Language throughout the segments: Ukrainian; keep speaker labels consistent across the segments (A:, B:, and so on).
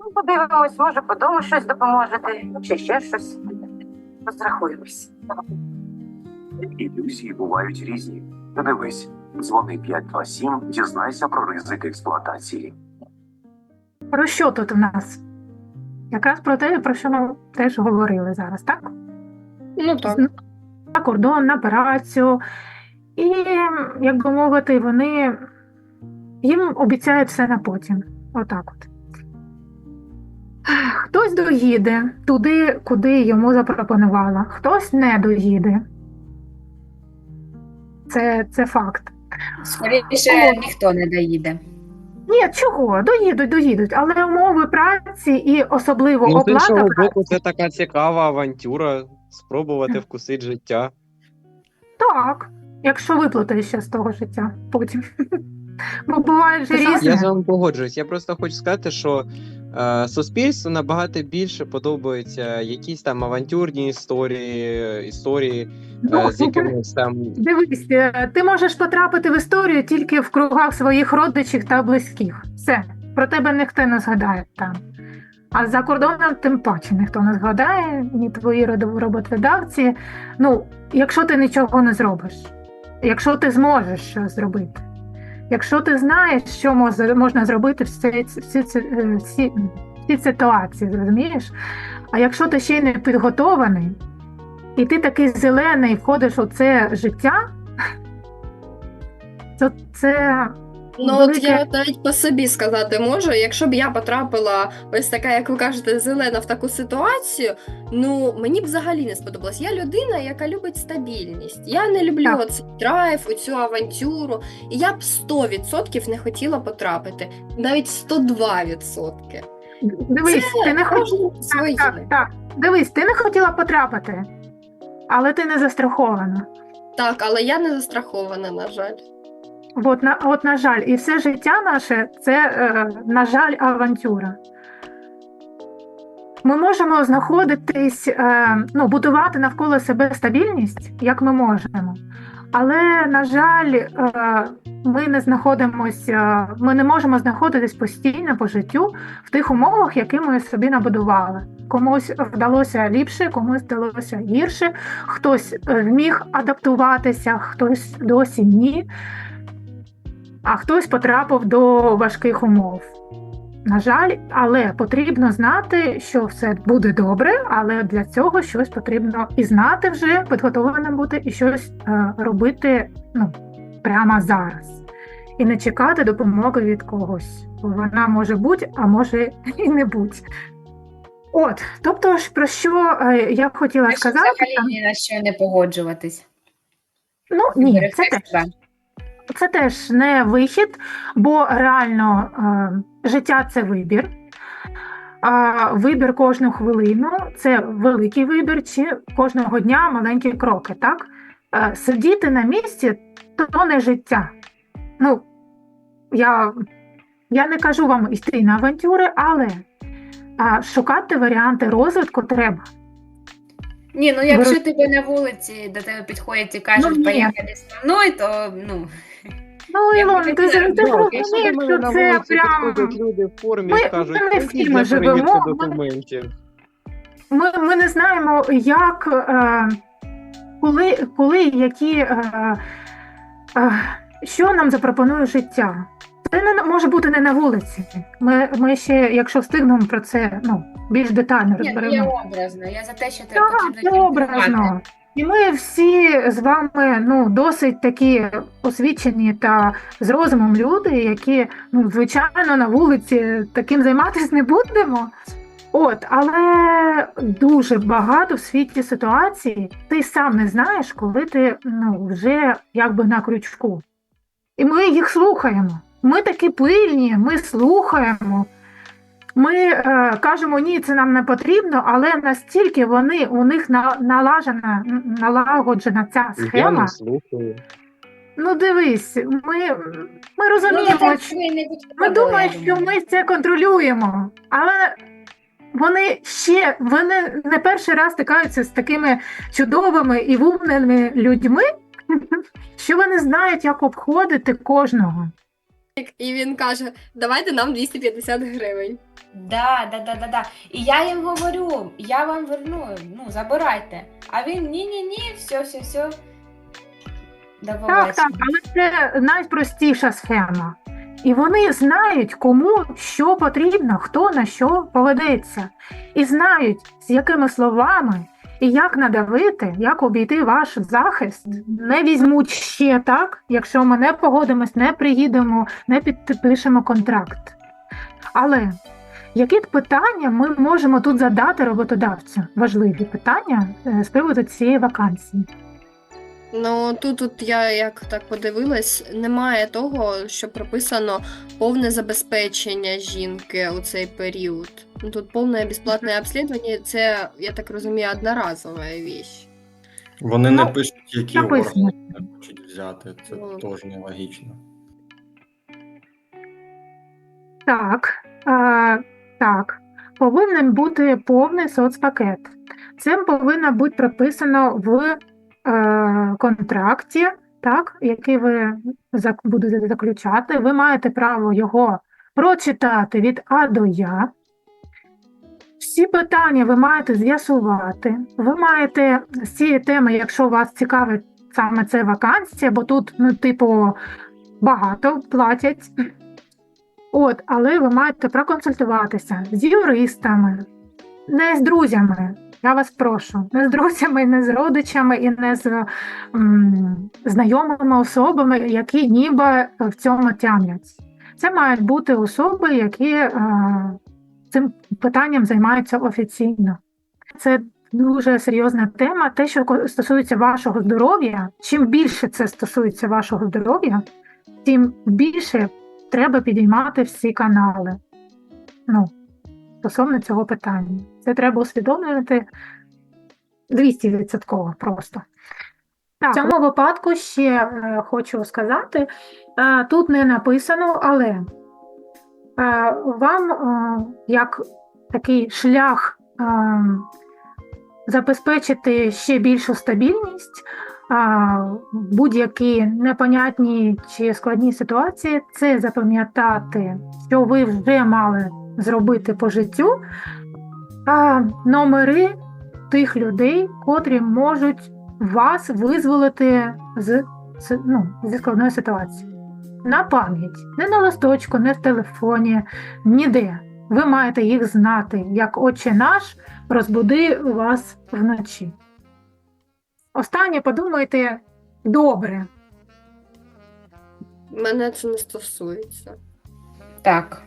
A: Ну, подивимось, може, по дому щось допоможете, чи ще щось. Розрахуємось.
B: Ілюзії бувають різні. Та дивись, дзвони 527, дізнайся про ризик експлуатації.
C: Про що тут у нас? Якраз про те, про що ми теж говорили зараз, так?
D: Ну так.
C: На кордон, на операцію. І, як би мовити, вони їм обіцяють все на потім. Отак от. Хтось доїде туди, куди йому запропонувала, хтось не доїде. Це, це факт.
D: Скоріше ніхто не доїде.
C: Ні, чого? Доїдуть, доїдуть, але умови праці і особливо
E: Ну, з
C: оплата
E: іншого боку, це така цікава авантюра. Спробувати вкусити життя.
C: Так, якщо виплатиш ще з того життя потім. Бо буває вже
E: Я з вами погоджуюсь. Я просто хочу сказати, що е, суспільству набагато більше подобаються якісь там авантюрні історії, історії
C: Ну,
E: е, з якимось там.
C: Дивись, е, ти можеш потрапити в історію тільки в кругах своїх родичів та близьких. Все, про тебе ніхто не згадає там. А за кордоном тим паче ніхто не згадає, ні твої роботодавці. Ну, якщо ти нічого не зробиш, якщо ти зможеш щось зробити, якщо ти знаєш, що можна зробити в цій, всі, всі, всі ситуації, зрозумієш? А якщо ти ще й не підготований, і ти такий зелений входиш у це життя, то це
D: Ну от я навіть по собі сказати можу, якщо б я потрапила ось така, як ви кажете, зелена в таку ситуацію, ну мені б взагалі не сподобалось. Я людина, яка любить стабільність. Я не люблю
C: Так.
D: оцей драйв, оцю авантюру. І я б 100% не хотіла потрапити, навіть 102%.
C: дивись, ти не хотіла.
D: Своє.
C: Так, так. Дивись, ти не хотіла потрапити, але ти не застрахована.
D: Так, але я не застрахована, на жаль.
C: От на, от, на жаль, і все життя наше це, е, на жаль, авантюра. Ми можемо знаходитись, е, ну, будувати навколо себе стабільність, як ми можемо. Але, на жаль, е, ми не знаходимося, ми не можемо знаходитись постійно по життю в тих умовах, які ми собі набудували. Комусь вдалося ліпше, комусь вдалося гірше, хтось вміг адаптуватися, хтось досі ні а хтось потрапив до важких умов. На жаль, але потрібно знати, що все буде добре, але для цього щось потрібно і знати вже, підготовленим бути, і щось е, робити ну, прямо зараз. І не чекати допомоги від когось. Бо вона може бути, а може і не бути. От, тобто, ж про що е, я б хотіла
F: Краще
C: сказати,
F: взагалі ні на що не погоджуватись.
C: ну ні, це теж. Це теж не вихід, бо реально е, життя це вибір. А вибір кожну хвилину це великий вибір, чи кожного дня маленькі кроки. Так? Е, сидіти на місці то не життя. Ну, я, я не кажу вам йти на авантюри, але а, шукати варіанти розвитку треба.
F: Ні, ну якщо тебе на вулиці до тебе підходять і кажуть,
C: Ну, ні.
F: поїхали зі мною, то ну
C: Ну,
F: Я
C: Ілон,
F: б
C: ти, ти ж
E: Так, якщо до
C: розумієш,
E: мене
C: що
E: на
C: це
E: вулиці
C: прям.
E: підходять люди в формі
C: Ми-
E: і кажуть,
C: ми не
E: «Ходіть
C: всі
E: для
C: ми живемо, ми-
E: документів.
C: Ми, ми не знаємо, як, е, коли, коли які, е, е, що нам запропонує життя. Це не може бути не на вулиці. Ми, ми ще, якщо встигнемо про це ну, більш детально
F: ні, ну, я
C: розберемо.
F: образно. Я за те, що ти
C: Так, це образно. І ми всі з вами ну, досить такі освічені та з розумом люди, які, ну, звичайно, на вулиці таким займатися не будемо. От, але дуже багато в світі ситуацій ти сам не знаєш, коли ти ну, вже якби на крючку. І ми їх слухаємо. Ми такі пильні, ми слухаємо. Ми е, кажемо, ні, це нам не потрібно, але настільки вони у них на, налажена, налагоджена ця
E: Я
C: схема.
E: не слухаю.
C: Ну дивись, ми, ми
F: Ну,
C: розуміємо,
F: так
C: що
F: не
C: ми думаємо, що ми це контролюємо, але вони ще вони не перший раз стикаються з такими чудовими і вумними людьми, що вони знають, як обходити кожного.
D: І він каже: давайте нам 250 гривень.
F: Да, да, да, да, да. І я їм говорю, я вам верну, ну, забирайте. А він ні-ні-ні, все, все, все.
C: Так, так, але це найпростіша схема. І вони знають, кому що потрібно, хто на що поведеться, і знають, з якими словами і як надавити, як обійти ваш захист. Не візьмуть ще так, якщо ми не погодимось, не приїдемо, не підпишемо контракт. Але які питання ми можемо тут задати роботодавцю? Важливі питання е, з приводу цієї вакансії.
D: Ну тут, тут я як так подивилась, немає того, що прописано повне забезпечення жінки у цей період. Ну, Тут повне безплатне обслідування, це, я так розумію, одноразова віч.
G: Вони
C: Ну,
G: не пишуть, які органи хочуть взяти. Це
D: Ну.
G: теж нелогічно.
C: Так, е, так, повинен бути повний соцпакет. Це повинно бути прописано в е, контракті, так, який ви зак- будете заключати. Ви маєте право його прочитати від А до Я. Всі питання ви маєте з'ясувати. Ви маєте з цієї теми, якщо вас цікавить саме це вакансія, бо тут, ну, типу, багато платять. От, але ви маєте проконсультуватися з юристами, не з друзями. Я вас прошу, не з друзями, не з родичами і не з м, знайомими особами, які ніби в цьому тямлять. Це мають бути особи, які е, цим питанням займаються офіційно. Це дуже серйозна тема. Те, що стосується вашого здоров'я, чим більше це стосується вашого здоров'я, тим більше треба підіймати всі канали. Ну, стосовно цього питання. Це треба усвідомлювати 200% просто. Так, в цьому випадку ще е, хочу сказати: е, тут не написано, але вам е, як такий шлях е, забезпечити ще більшу стабільність будь-які непонятні чи складні ситуації, це запам'ятати, що ви вже мали зробити по життю, а, номери тих людей, котрі можуть вас визволити з- ну, зі складної ситуації. На пам'ять, не на листочку, не в телефоні, ніде. Ви маєте їх знати, як Отче наш розбуди вас вночі. Останнє подумайте добре.
D: Мене це не стосується.
F: Так.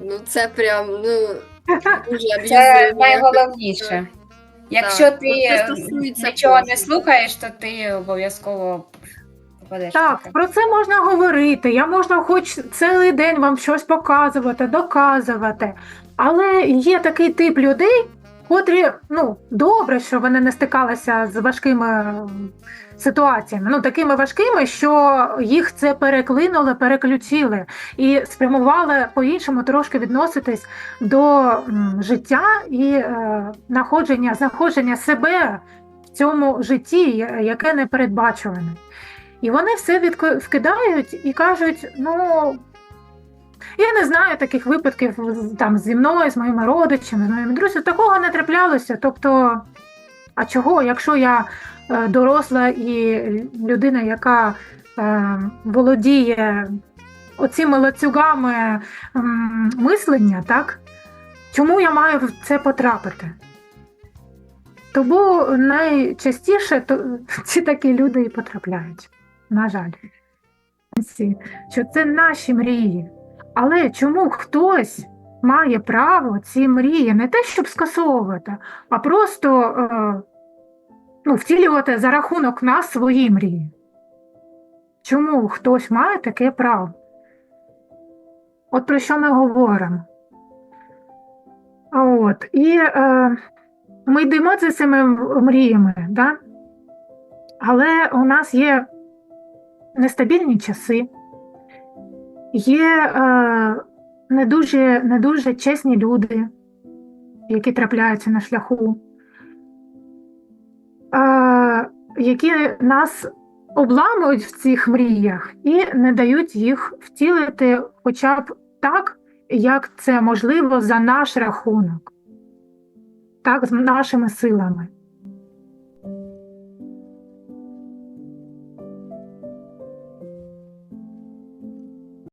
D: Ну це прям, ну, дуже
F: Це найголовніше. Якщо
D: Так,
F: ти
D: стосується
F: нічого не слухаєш, то ти обов'язково попадеш.
C: Так,
F: таке.
C: про це можна говорити. Я можна хоч цілий день вам щось показувати, доказувати. Але є такий тип людей, котрі, ну, добре, що вони не стикалися з важкими ситуаціями, ну такими важкими, що їх це переклинули, переключили і спрямували по-іншому трошки відноситись до життя і е, находження, знаходження себе в цьому житті, яке не передбачуване. І вони все відк- вкидають і кажуть: ну. Я не знаю таких випадків там зі мною, з моїми родичами, з моїми друзями. Такого не траплялося. Тобто, а чого, якщо я е, доросла і людина, яка е, володіє оціми лацюгами м, мислення, так? Чому я маю в це потрапити? Тому найчастіше то, ці такі люди і потрапляють. На жаль, що це наші мрії. Але чому хтось має право ці мрії не те, щоб скасовувати, а просто е, ну, втілювати за рахунок нас свої мрії? Чому хтось має таке право? От про що ми говоримо? От, і е, ми йдемо за цими мріями, да? але у нас є нестабільні часи, є е, не, дуже, не дуже чесні люди, які трапляються на шляху, е, які нас обламують в цих мріях і не дають їх втілити хоча б так, як це можливо за наш рахунок, так, з нашими силами.